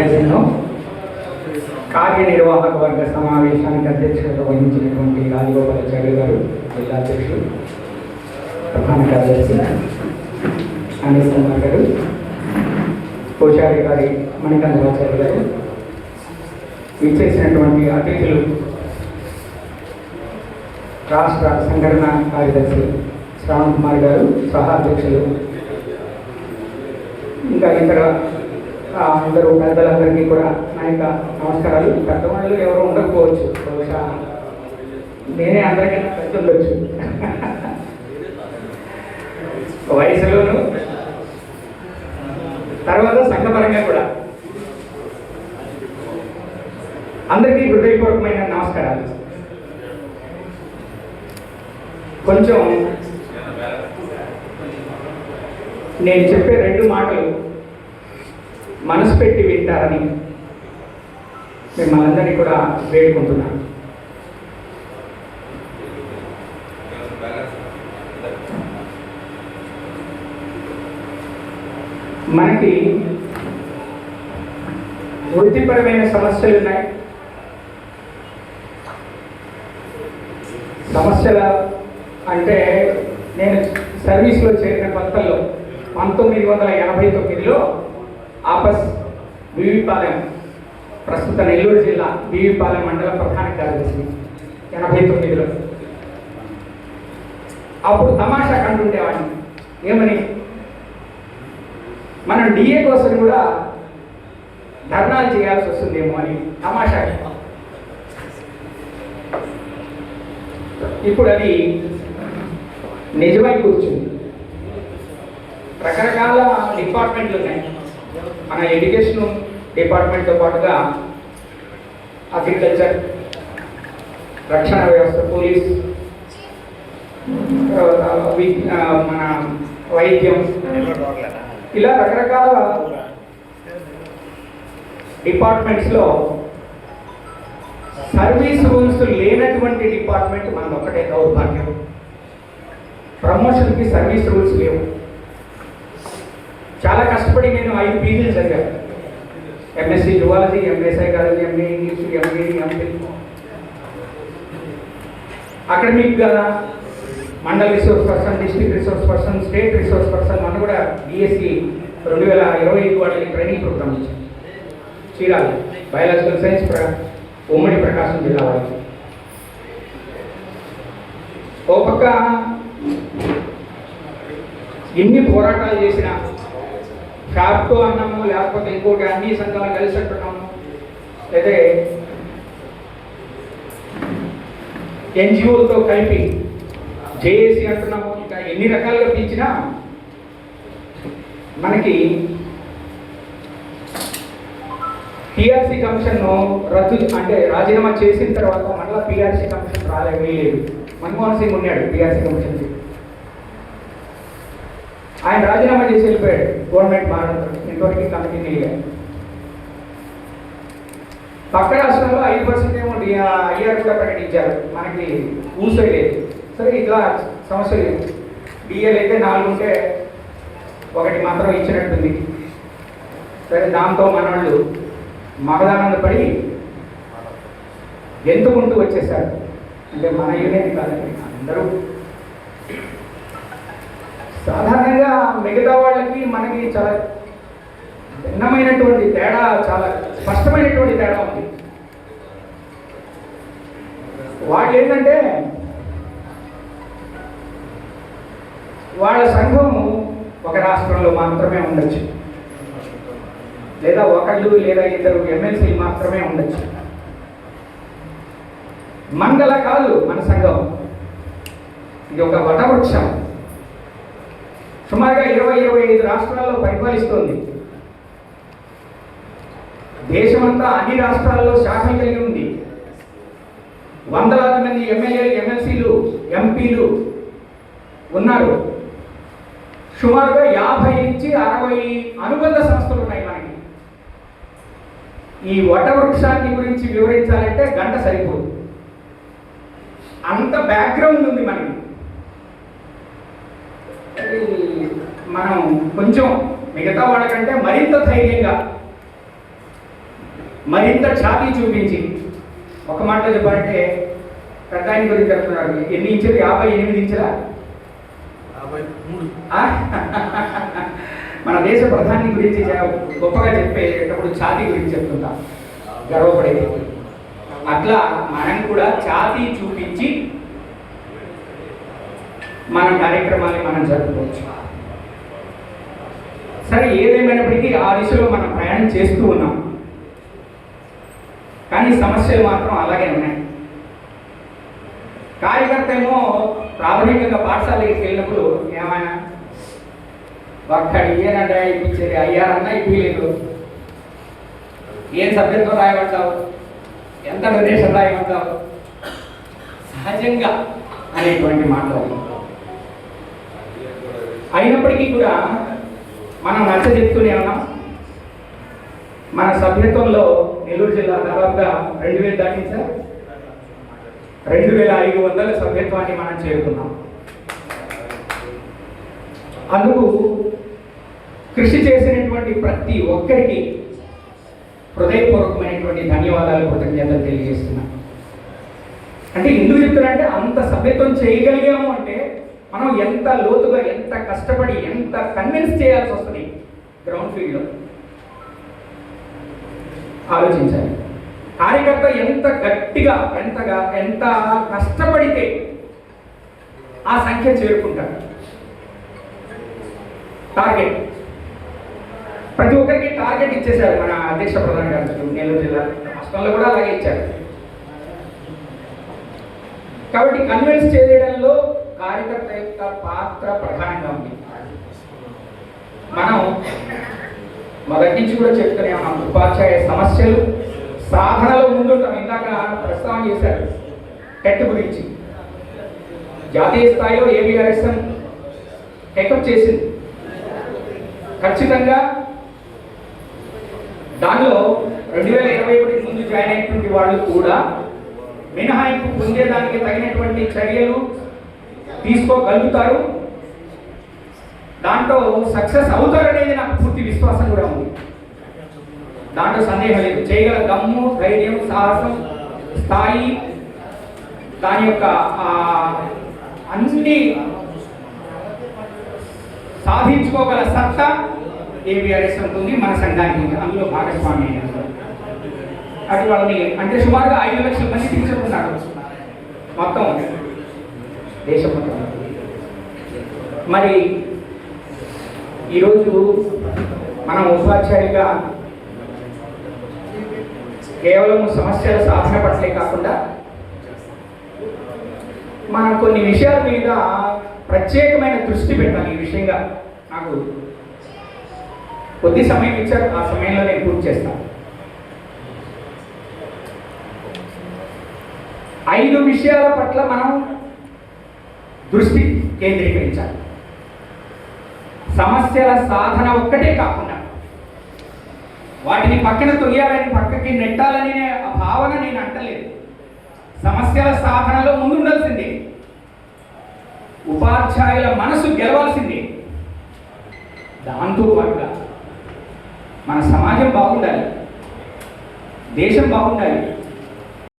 సమావేశంలో కార్యనిర్వాహక వర్గ సమావేశానికి అధ్యక్షత వహించినటువంటి రాజగోపాలాచార్య గారు జిల్లా అధ్యక్షులు ప్రధాన కార్యదర్శి అనిల్ కుమార్ గారు కోశారి గారి మణికంఠాచార్య గారు ఇచ్చేసినటువంటి అతిథులు రాష్ట్ర సంఘటన కార్యదర్శి శ్రావణ్ కుమార్ గారు సహా అధ్యక్షులు ఇంకా ఇతర అందరూ పెద్దలందరికీ కూడా నా యొక్క నమస్కారాలు. పెద్దవాళ్ళు ఎవరు ఉండకపోవచ్చు. బహుశా నేనే అందరికీ పెద్ద ఉండొచ్చు. వయసులోను తర్వాత సంఘపరంగా కూడా. అందరికీ హృదయపూర్వకమైన నమస్కారాలు. కొంచెం నేను చెప్పే రెండు మాటలు మనసు పెట్టి వింటారని మిమ్మల్ని అందరినీ కూడా వేడుకుంటున్నాను. మనకి వృత్తిపరమైన సమస్యలు ఉన్నాయి. సమస్యల అంటే నేను సర్వీస్లో చేరిన కొత్తలో పంతొమ్మిది వందల ఎనభై తొమ్మిదిలో ఆపస్ బీవీపాలెం ప్రస్తుత నెల్లూరు జిల్లా బీవీపాలెం మండల ప్రధాన కార్యదర్శి ఎనభై తొమ్మిదిలో. అప్పుడు తమాషా కంటుండేవాడిని ఏమని? మనం డిఏ కోసం కూడా ధర్నాలు చేయాల్సి వస్తుందేమో అని తమాషా ఇప్పుడు అది నిజమై కూర్చుంది. రకరకాల డిపార్ట్మెంట్లు ఉన్నాయి. మన ఎడ్యుకేషన్ డిపార్ట్మెంట్తో పాటుగా అగ్రికల్చర్ రక్షణ వ్యవస్థ పోలీస్ మన వైద్యం ఇలా రకరకాల డిపార్ట్మెంట్స్లో సర్వీస్ రూల్స్ లేనటువంటి డిపార్ట్మెంట్ మనం ఒకటే దౌర్భాగ్యం. ప్రమోషన్కి సర్వీస్ రూల్స్ లేవు. చాలా కష్టపడి నేను ఐదు పీజీలు చదివాను. MSc zoology MA psychology MA English MA academic కదా mandal resource person district resource person state resource person మనం కూడా బీఎస్సీ రెండు వేల ఇరవై ఐదు వాళ్ళకి ట్రైనింగ్ ప్రోగ్రామ్ ఇచ్చాం చీరాలి బయాలజికల్ సైన్స్ ప్ర ఉమ్మడి ప్రకాశం జిల్లా వాళ్ళకి ఓ పక్క ఎన్ని పోరాటాలు చేసినా షార్ప్తో అన్నాము లేకపోతే ఇంకోటి అన్ని సంఘాలు కలిసి అంటున్నాము అయితే ఎన్జిఓలతో కలిపి జేఏసీ అంటున్నాము. ఇంకా ఎన్ని రకాలుగా పిలిచినా మనకి పిఆర్సీ కమిషన్ రద్దు అంటే రాజీనామా చేసిన తర్వాత మళ్ళీ పిఆర్సీ కమిషన్ రాలేదు వేయలేదు మన్మోహన్ సింగ్ ఉన్నాడు పిఆర్సీ కమిషన్ ఆయన రాజీనామా చేసి వెళ్ళిపోయాడు. గవర్నమెంట్ మారడం ఇంతవరకు కంపెనీ వేయాలి పక్క రాష్ట్రంలో ఐదు పర్సెంట్ ఏమో ఐఆర్ కూడా ప్రకటించారు. మనకి ఊసే లేదు. సరే ఇట్లా సమస్య లేదు. డిఎల్ అయితే నాలుగు ఉంటే ఒకటి మాత్రం ఇచ్చినట్టుంది. సరే దాంతో మనవాళ్ళు మగదానందపడి ఎందుకుంటూ వచ్చేసారు అంటే మన యూనియన్ కాదండి అందరూ. సాధారణంగా మిగతా వాళ్ళకి మనకి చాలా భిన్నమైనటువంటి తేడా చాలా స్పష్టమైనటువంటి తేడా ఉంది. వాళ్ళు ఏంటంటే వాళ్ళ సంఘం ఒక రాష్ట్రంలో మాత్రమే ఉండొచ్చు. లేదా ఒకళ్ళు లేదా ఇద్దరు ఎమ్మెల్సీలు మాత్రమే ఉండొచ్చు. మంగళ కాదు మన సంఘం. ఇది ఒక వటవృక్షం. సుమారుగా ఇరవై ఇరవై ఐదు రాష్ట్రాల్లో పరిపాలిస్తోంది. దేశమంతా అన్ని రాష్ట్రాల్లో శాఖలు కలిగి ఉంది. వందలాది మంది ఎమ్మెల్యేలు ఎమ్మెల్సీలు ఎంపీలు ఉన్నారు. సుమారుగా యాభై నుంచి అరవై అనుబంధ సంస్థలు ఉన్నాయి మనకి. ఈ వటవృక్షాన్ని గురించి వివరించాలంటే గంట సరిపోదు. అంత బ్యాక్గ్రౌండ్ ఉంది మనకి. మనం కొంచెం మిగతా వాళ్ళకంటే మరింత ధైర్యంగా మరింత ఛాతీ చూపించి ఒక మాట చెప్పాలంటే పెద్ద ఆయన గురించి చెప్తున్నారు ఎన్ని ఇంచులు? యాభై ఎనిమిది ఇంచులా? మన దేశ ప్రధాని గురించి గొప్పగా చెప్పేటప్పుడు ఛాతీ గురించి చెప్తుంటాం. గర్వపడేది. అట్లా మనం కూడా ఛాతీ చూపించి మన కార్యక్రమాన్ని మనం జరుపుకోవచ్చు. సరే ఏదేమైనప్పటికీ ఆ దిశలో మనం ప్రయాణం చేస్తూ ఉన్నాం. కానీ సమస్యలు మాత్రం అలాగే ఉన్నాయి. కార్యకర్త ఏమో ప్రాథమికంగా పాఠశాలకి వెళ్ళినప్పుడు ఏమైనా ఒక్కడి ఏనంటే ఇప్పించేది అయ్యారన్నా ఇప్పలేదు ఏం సభ్యత్వం రాయమంటావు? ఎంత డొనేషన్ రాయమంటావు? సహజంగా అనేటువంటి మాట్లాడు అయినప్పటికీ కూడా మనం నచ్చ చెప్తూనే ఉన్నాం. మన సభ్యత్వంలో నెల్లూరు జిల్లా దాదాపుగా రెండు వేలు దాటింది? సార్ రెండు వేల ఐదు వందల సభ్యత్వాన్ని మనం చేరుకున్నాం. అందుకు కృషి చేసినటువంటి ప్రతి ఒక్కరికి హృదయపూర్వకమైనటువంటి ధన్యవాదాలు కృతజ్ఞతలు తెలియజేస్తున్నాం. అంటే ఎందుకు చెప్తున్నానంటే అంత సభ్యత్వం చేయగలిగాము అంటే మనం ఎంత లోతుగా ఎంత కష్టపడి ఎంత కన్విన్స్ చేయాల్సి వస్తుంది? గ్రౌండ్ ఫీల్డ్లో ఆలోచించాలి. కార్యకర్త ఎంత గట్టిగా ఎంతగా ఎంత కష్టపడితే ఆ సంఖ్య చేరుకుంటారు. టార్గెట్ ప్రతి ఒక్కరికి టార్గెట్ ఇచ్చేశారు మన అధ్యక్ష ప్రధాన గారు నెల్లూరు జిల్లా. రాష్ట్రంలో కూడా అలాగే ఇచ్చారు. కాబట్టి కన్విన్స్ చేయడంలో కార్యకర్త యొక్క పాత్ర ప్రధానంగా ఉంది. మనం మొదటి నుంచి కూడా చెప్తూనే ఉన్నాం ఉపాధ్యాయ సమస్యలు సాధనలో ముందుంటాం. ఇందాక ప్రస్తావన చేశారు టెట్ గురించి. జాతీయ స్థాయిలో ఏబిఆర్ఎస్ఎం టెకప్ చేసింది. ఖచ్చితంగా దానిలో రెండు వేల ఇరవై ఒకటి ముందు జాయిన్ అయినటువంటి వాళ్ళు కూడా మినహాయింపు పొందేదానికి తగినటువంటి చర్యలు తీసుకోగలుగుతారు. దాంట్లో సక్సెస్ అవుతారనేది నాకు పూర్తి విశ్వాసం కూడా ఉంది. దాంట్లో సందేహం లేదు. చేయగల దమ్ము ధైర్యం సాహసం స్థాయి దాని యొక్క అన్ని సాధించుకోగల సత్తా ఏబిఆర్ఎస్ ఉంటుంది మన సంఘానికి ఉంది అందులో భాగస్వామి అయినారు. అటు వాళ్ళని అంటే సుమారుగా ఐదు లక్షల మంది టీచర్లు ఉన్నారు మొత్తం దేశం మరి ఈరోజు మనం ఉపాధ్యాయులుగా కేవలం సమస్యల సాధన పట్లే కాకుండా మనం కొన్ని విషయాల మీద ప్రత్యేకమైన దృష్టి పెట్టాలి ఈ విషయంగా నాకు కొద్ది సమయం ఇచ్చారు. ఆ సమయంలో నేను పూర్తి చేస్తాను. ఐదు విషయాల పట్ల మనం దృష్టి కేంద్రీకరించాలి. సమస్యల సాధన ఒక్కటే కాకుండా వాటిని పక్కన తొయ్యాలని పక్కకి నెట్టాలని ఆ భావన నేను అంటలేదు. సమస్యల సాధనలో ముందుండాల్సిందే. ఉపాధ్యాయుల మనసు గెలవాల్సిందే. దాంతో పాటుగా మన సమాజం బాగుండాలి. దేశం బాగుండాలి.